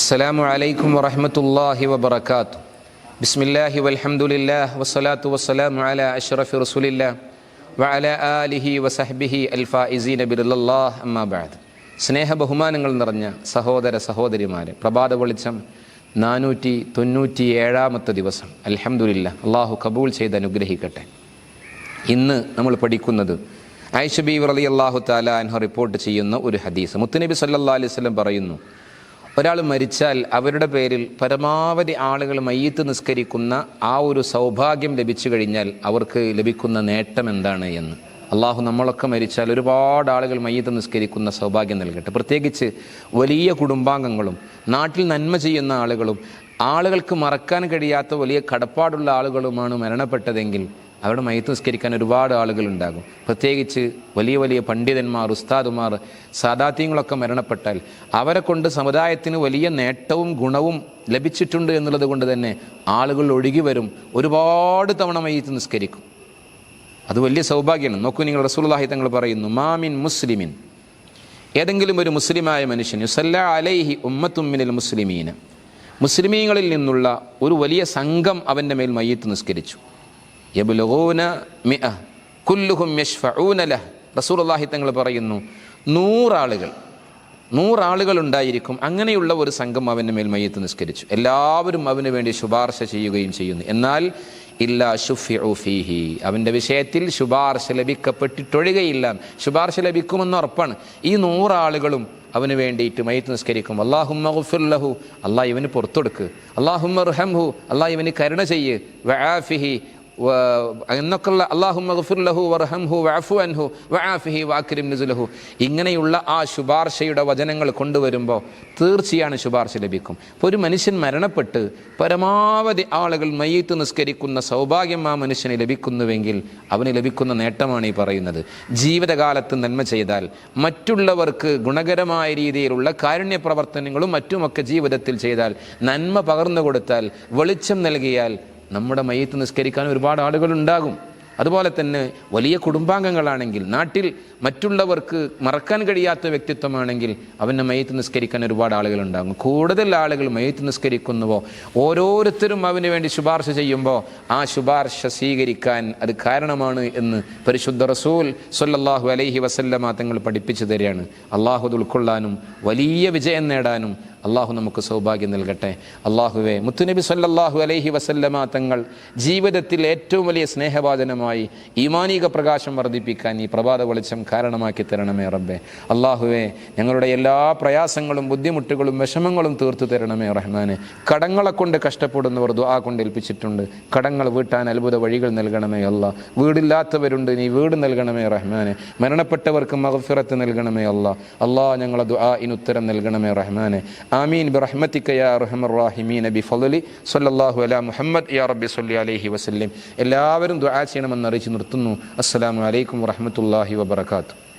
അസ്സലാമു അലൈക്കും വറഹമത്തല്ലാഹി വബർക്കാത്തു ബിസ്മില്ലാഹി വൽഹമുല്ലാ വസ്സലാത്തു വസ്സലാമു അല അഷ്റഫി റസൂലില്ല വഅല ആലിഹി വസഹ്ബിഹി അൽഫാഇസീന ബിറുല്ലാഹ് അമ്മാബാദ് സ്നേഹ ബഹുമാനങ്ങൾ നിറഞ്ഞ സഹോദര സഹോദരിമാരെ പ്രഭാത വെളിച്ചം നാനൂറ്റി തൊണ്ണൂറ്റി ഏഴാമത്തെ ദിവസം. അലഹമുല്ല അള്ളാഹു കബൂൾ ചെയ്ത് അനുഗ്രഹിക്കട്ടെ. ഇന്ന് നമ്മൾ പഠിക്കുന്നത് ഐഷബി വറലി അള്ളാഹു താലാൻഹ റിപ്പോർട്ട് ചെയ്യുന്ന ഒരു ഹദീസ്. മുത്തുനബി സല്ലാ അലൈവല്ലം പറയുന്നു ഒരാൾ മരിച്ചാൽ അവരുടെ പേരിൽ പരമാവധി ആളുകൾ മയ്യത്ത് നിസ്കരിക്കുന്ന ആ ഒരു സൗഭാഗ്യം ലഭിച്ചു കഴിഞ്ഞാൽ അവർക്ക് ലഭിക്കുന്ന നേട്ടം എന്താണ് എന്ന്. അള്ളാഹു നമ്മളൊക്കെ മരിച്ചാൽ ഒരുപാട് ആളുകൾ മയ്യത്ത് നിസ്കരിക്കുന്ന സൗഭാഗ്യം നൽകട്ടെ. പ്രത്യേകിച്ച് വലിയ കുടുംബാംഗങ്ങളും നാട്ടിൽ നന്മ ചെയ്യുന്ന ആളുകളും ആളുകൾക്ക് മറക്കാൻ കഴിയാത്ത വലിയ കടപ്പാടുള്ള ആളുകളുമാണ് മരണപ്പെട്ടതെങ്കിൽ അവിടെ മയത്ത് നിസ്കരിക്കാൻ ഒരുപാട് ആളുകളുണ്ടാകും പ്രത്യേകിച്ച് വലിയ വലിയ പണ്ഡിതന്മാർ ഉസ്താദുമാർ സാദാത്യങ്ങളൊക്കെ മരണപ്പെട്ടാൽ അവരെ കൊണ്ട് സമുദായത്തിന് വലിയ നേട്ടവും ഗുണവും ലഭിച്ചിട്ടുണ്ട് എന്നുള്ളത് കൊണ്ട് തന്നെ ആളുകൾ ഒഴുകി വരും. ഒരുപാട് തവണ മയ്യത്ത് നിസ്കരിക്കും. അത് വലിയ സൗഭാഗ്യമാണ്. നോക്കൂ നിങ്ങൾ റസൂലുള്ളാഹി തങ്ങൾ പറയുന്നു മാമിൻ മുസ്ലിമിൻ. ഏതെങ്കിലും ഒരു മുസ്ലിമായ മനുഷ്യൻ യുസല്ല അലൈഹി ഉമ്മത്തുമ്മിനിൽ മുസ്ലിമീന്. മുസ്ലിമീങ്ങളിൽ നിന്നുള്ള ഒരു വലിയ സംഘം അവന്റെ മേൽ മയ്യത്ത് നിസ്കരിച്ചു. റസൂലുള്ളാഹി തങ്ങൾ പറയുന്നു നൂറാളുകൾ നൂറാളുകൾ ഉണ്ടായിരിക്കും അങ്ങനെയുള്ള ഒരു സംഘം അവന്റെ മേൽ മയ്യത്ത് നിസ്കരിച്ചു. എല്ലാവരും അവന് വേണ്ടി ശുപാർശ ചെയ്യുകയും ചെയ്യുന്നു. എന്നാൽ ഇല്ല ഷുഫി ഫീഹി അവന്റെ വിഷയത്തിൽ ശുപാർശ ലഭിക്കപ്പെട്ടിട്ടൊഴുകയില്ല. ശുപാർശ ലഭിക്കുമെന്ന് ഉറപ്പാണ്. ഈ നൂറാളുകളും അവന് വേണ്ടിയിട്ട് മയ്യത്ത് നിസ്കരിക്കും. അള്ളാഹുമ്മ ഗുഫിർലഹു അള്ളാഹ് ഇവന് പുറത്തൊടുക്ക്. അള്ളാഹുമ്മ റുഹംഹു അള്ളാഹ് ഇവന് കരുണ ചെയ്യ്. വആഫിഹി എന്നൊക്കെയുള്ള അള്ളാഹു മഹഫുല്ലഹു വർഹംഹു വഅഫു അൻഹു വആഫിഹി വാക്രിം നുസുലഹു. ഇങ്ങനെയുള്ള ആ ശുപാർശയുടെ വചനങ്ങൾ കൊണ്ടുവരുമ്പോൾ തീർച്ചയാണ് ശുപാർശ ലഭിക്കും. ഇപ്പോൾ ഒരു മനുഷ്യൻ മരണപ്പെട്ട് പരമാവധി ആളുകൾ മയ്യത്ത് നിസ്കരിക്കുന്ന സൗഭാഗ്യം ആ മനുഷ്യന് ലഭിക്കുന്നുവെങ്കിൽ അവന് ലഭിക്കുന്ന നേട്ടമാണ് ഈ പറയുന്നത്. ജീവിതകാലത്ത് നന്മ ചെയ്താൽ മറ്റുള്ളവർക്ക് ഗുണകരമായ രീതിയിലുള്ള കാരുണ്യ പ്രവർത്തനങ്ങളും മറ്റുമൊക്കെ ജീവിതത്തിൽ ചെയ്താൽ നന്മ പകർന്നു കൊടുത്താൽ വെളിച്ചം നൽകിയാൽ നമ്മുടെ മയ്യത്ത് നിസ്കരിക്കാൻ ഒരുപാട് ആളുകളുണ്ടാകും. അതുപോലെ തന്നെ വലിയ കുടുംബാംഗങ്ങളാണെങ്കിൽ നാട്ടിൽ മറ്റുള്ളവർക്ക് മറക്കാൻ കഴിയാത്ത വ്യക്തിത്വമാണെങ്കിൽ അവന്റെ മയ്യത്ത് നിസ്കരിക്കാൻ ഒരുപാട് ആളുകളുണ്ടാകും. കൂടുതൽ ആളുകൾ മയ്യത്ത് നിസ്കരിക്കുന്നുവോ? ഓരോരുത്തരും അവന് വേണ്ടി ശുപാർശ ചെയ്യുമ്പോൾ ആ ശുപാർശ സ്വീകരിക്കാൻ അത് കാരണമാണ് എന്ന് പരിശുദ്ധ റസൂൽ സൊല്ലാഹു അലൈഹി വസല്ലമ തങ്ങൾ പഠിപ്പിച്ചു തരികയാണ്. അള്ളാഹു അത് ഉൾക്കൊള്ളാനും വലിയ വിജയം നേടാനും അള്ളാഹു നമുക്ക് സൗഭാഗ്യം നൽകട്ടെ. അള്ളാഹുവെ മുത്തുനബി സല്ലാഹു അലൈഹി വസല്ലമ തങ്ങൾ ജീവിതത്തിൽ ഏറ്റവും വലിയ സ്നേഹവാചനമായി ഈമാനിക പ്രകാശം വർദ്ധിപ്പിക്കാൻ ഈ പ്രഭാത വെളിച്ചം കാരണമാക്കി തരണമേ റബ്ബെ. അള്ളാഹുവെ ഞങ്ങളുടെ എല്ലാ പ്രയാസങ്ങളും ബുദ്ധിമുട്ടുകളും വിഷമങ്ങളും തീർത്തു തരണമേ റഹ്മാനെ. കടങ്ങളെ കൊണ്ട് കഷ്ടപ്പെടുന്നവർ ദുആ കൊണ്ട് ഏൽപ്പിച്ചിട്ടുണ്ട്. കടങ്ങൾ വീട്ടാൻ അത്ഭുത വഴികൾ നൽകണമേ അല്ല വീടില്ലാത്തവരുണ്ട് നീ വീട് നൽകണമേ റഹ്മാനെ. മരണപ്പെട്ടവർക്ക് മഹഫിറത്ത് നൽകണമേ അല്ല അള്ളാഹ് ഞങ്ങളെ ദുആ ഇനുത്തരം നൽകണമേ റഹ്മാനെ. ആമീൻ. ബിറഹ്മത്തിക യാ അർഹമർ റാഹിമീൻ ബിഫളലി സ്വല്ലല്ലാഹു അലാ മുഹമ്മദ് യാ റബ്ബി സല്ലി അലൈഹി വസല്ലം. എല്ലാവരും ദുആ ചെയ്യണമെന്ന് അറിയിച്ച് നിർത്തുന്നു. അസ്സലാമു അലൈക്കും വറഹ്മത്തുള്ളാഹി വബറകാതുഹു